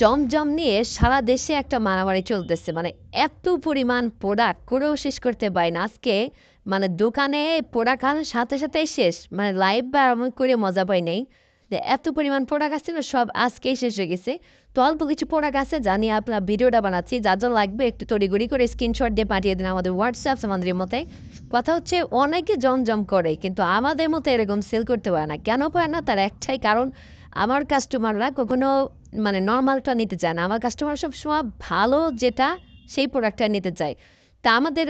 জমজম নিয়ে সারা দেশে একটা মারামারি চলতেছে। মানে এত পরিমাণ প্রোডাক্ট করেও শেষ করতে পারি না। আজকে মানে দোকানে প্রোডাক্ট আনার সাথে সাথেই শেষ। মানে লাইভ বা আমি করে মজা পাই নাই। যে এত পরিমাণ প্রোডাক্ট আছে না সব আজকেই শেষ হয়ে গেছে। তো অল্প কিছু প্রোডাক্ট আছে জানি আপনার ভিডিওটা বানাচ্ছি। যা যা লাগবে একটু তড়িগড়ি করে স্ক্রিনশট দিয়ে পাঠিয়ে দিন আমাদের হোয়াটসঅ্যাপ আমাদের মতে। কথা হচ্ছে অনেকে জমজম করে, কিন্তু আমাদের মতো এরকম সেল করতে পারে না। কেন পারে না? তার একটাই কারণ, আমার কাস্টমাররা কখনো মানে নর্মালটা নিতে চায় না। আমার কাস্টমার সব সময় ভালো যেটা, সেই প্রোডাক্টটা নিতে চায়। তা আমাদের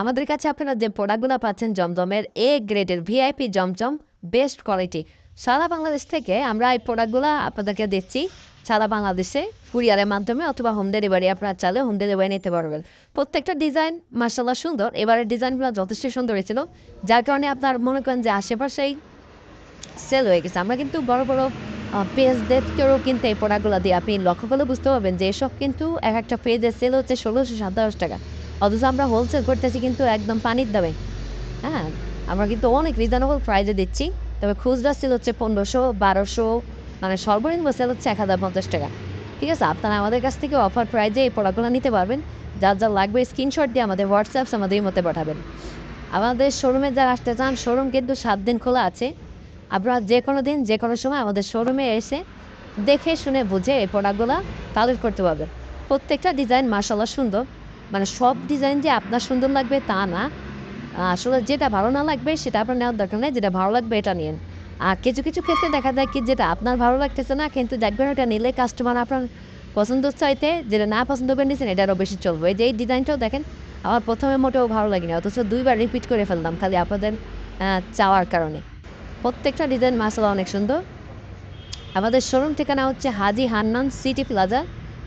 আমাদের কাছে আপনারা যে প্রোডাক্টগুলো পাচ্ছেন, জমজমের এ গ্রেডের ভিআইপি জমজম বেস্ট কোয়ালিটি সারা বাংলাদেশ থেকে আমরা এই প্রোডাক্টগুলো আপনাদেরকে দিচ্ছি। সারা বাংলাদেশে কুরিয়ারের মাধ্যমে অথবা হোম ডেলিভারি আপনারা চাইলে হোম ডেলিভারি নিতে পারবেন। প্রত্যেকটা ডিজাইন মার্শাল্লাহ সুন্দর। এবারের ডিজাইনগুলো যথেষ্ট সুন্দর হয়েছিল। যার কারণে আপনার মনে করেন যে আশেপাশেই সেল হয়ে গেছে। আমরা কিন্তু বড় বড় পেজদেরকেও কিন্তু এই প্রোডাক্টগুলো দিয়ে আপনি লক্ষ্য করলে বুঝতে পারবেন যে এসব কিন্তু এক একটা পেজে সেল হচ্ছে ষোলোশো সাতাশ টাকা। অথচ আমরা হোলসেল করতেছি কিন্তু একদম পানির দামে। হ্যাঁ আমরা কিন্তু অনেক রিজনেবল প্রাইজে দিচ্ছি। তবে খুচরা সেল হচ্ছে পনেরোশো, বারোশো মানে সর্বনিম্ন সেল হচ্ছে এক হাজার পঞ্চাশ টাকা। ঠিক আছে, আপনারা আমাদের কাছ থেকে অফার প্রাইজে এই প্রোডাক্টগুলো নিতে পারবেন। যার যা লাগবে স্ক্রিনশট দিয়ে আমাদের হোয়াটসঅ্যাপস আমাদের মতে পাঠাবেন। আমাদের শোরুমে যারা আসতে চান শোরুম কিন্তু সাত দিন খোলা আছে। আপনারা যে কোনো দিন, যে কোনো সময় আমাদের শোরুমে এসে দেখে, শুনে, বুঝে এই প্রোডাক্টগুলো কালেক্ট করতে পারবেন। প্রত্যেকটা ডিজাইন মার্শাল্লাহ সুন্দর। মানে সব ডিজাইন যে আপনার সুন্দর লাগবে তা না। আসলে যেটা ভালো না লাগবে সেটা আপনার নেওয়ার দরকার নেই, যেটা ভালো লাগবে এটা নিন আর কিছু কিছু ক্ষেত্রে দেখা যায় কি, যেটা আপনার ভালো লাগতেছে না, কিন্তু দেখবেন ওটা নিলে কাস্টমার আপনার পছন্দ চাইতে, যেটা না পছন্দ করে নিয়েছেন এটারও বেশি চলবে। এই যে, এই ডিজাইনটাও দেখেন, আমার প্রথমে মোটেও ভালো লাগেনি, অথচ দুইবার রিপিট করে ফেললাম খালি আপনাদের চাওয়ার কারণে। প্রত্যেকটা ডিজাইন মাসালা অনেক সুন্দর। আমাদের শোরুম ঠিকানা হচ্ছে হাজি হান্নান সিটি প্লাজা,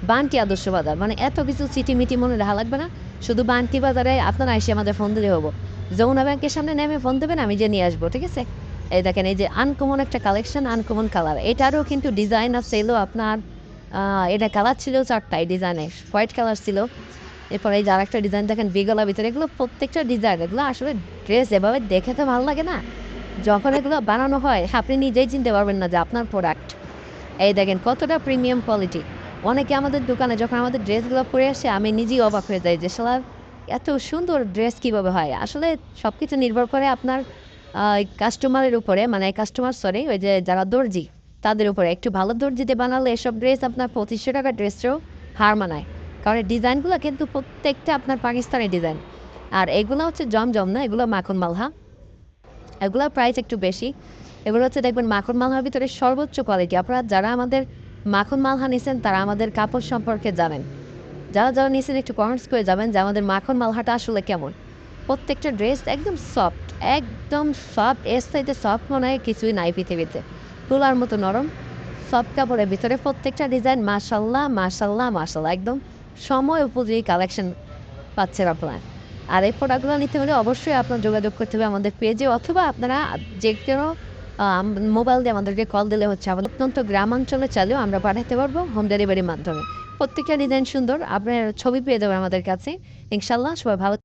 বান্টি আদর্শ বাজার। মানে এত কিছু সিটি মিটি মনে রাখা লাগবে না, শুধু বান্টি বাজারে আপনারা এসে আমাদের ফোন দিলে হব। যমুনা ব্যাংকের সামনে নেমে ফোন দেবেন, আমি যে নিয়ে আসব, ঠিক আছে? এই দেখেন, এই যে আনকমন একটা কালেকশন আনকমন কালার এটারও কিন্তু ডিজাইন সেলও আপনার এটা কালার ছিল চারটাই ডিজাইনে হোয়াইট কালার ছিল। এরপরে এই যে আরেকটা ডিজাইন দেখেন বিগলার ভিতরে, এগুলো প্রত্যেকটা ডিজাইন এগুলো আসলে ড্রেস এভাবে দেখে তো ভালো লাগে না। যখন এগুলো বানানো হয়, আপনি নিজেই চিনতে পারবেন না যে আপনার প্রোডাক্ট এই দেখেন কতটা প্রিমিয়াম কোয়ালিটি অনেকে আমাদের দোকানে যখন আমাদের ড্রেসগুলো পরে আসে, আমি নিজেই অবাক হয়ে যাই যে শালার এত সুন্দর ড্রেস কীভাবে হয়? আসলে সব কিছু নির্ভর করে আপনার কাস্টমারের উপরে মানে কাস্টমার সরি ওই যে যারা দর্জি, তাদের উপরে। একটু ভালো দর্জিতে বানালে এসব ড্রেস আপনার পঁচিশশো টাকার ড্রেসটাও হার মানায়। কারণ ডিজাইনগুলো কিন্তু প্রত্যেকটা আপনার পাকিস্তানি ডিজাইন। আর এগুলো হচ্ছে জমজম না, এগুলো মাখন মালহা। এগুলোর প্রাইস একটু বেশি। এগুলো হচ্ছে দেখবেন মাখন মালহার ভিতরে সর্বোচ্চ কোয়ালিটি আপনারা যারা আমাদের মাখন মালহা নিছেন, তারা আমাদের কাপড় সম্পর্কে জানেন। যারা যারা নিছেন, একটু কমেন্টস করে যাবেন যে আমাদের মাখন মালহাটা আসলে কেমন। প্রত্যেকটা ড্রেস একদম সফট একদম সফট এর সাইডে সফট মনে হয় কিছুই নাই পৃথিবীতে। তুলার মতো নরম সফট কাপড়ের ভিতরে প্রত্যেকটা ডিজাইন মাশাল্লাহ মাশাল্লাহ মাশাল্লাহ। একদম সময় উপযোগী কালেকশন পাচ্ছেন আপনার। আর এই প্রোডাক্টগুলো নিতে হলে অবশ্যই আপনার যোগাযোগ করতে হবে আমাদের পেজে অথবা আপনারা যে কোনো মোবাইল দিয়ে আমাদেরকে কল দিলে হচ্ছে আমাদের অত্যন্ত গ্রামাঞ্চলে চালেও আমরা পাঠাতে পারব হোম ডেলিভারির মাধ্যমে। প্রত্যেকটা ডিজাইন সুন্দর, আপনার ছবি পেয়ে যাবেন আমাদের কাছে। ইনশাল্লাহ সবাই ভালো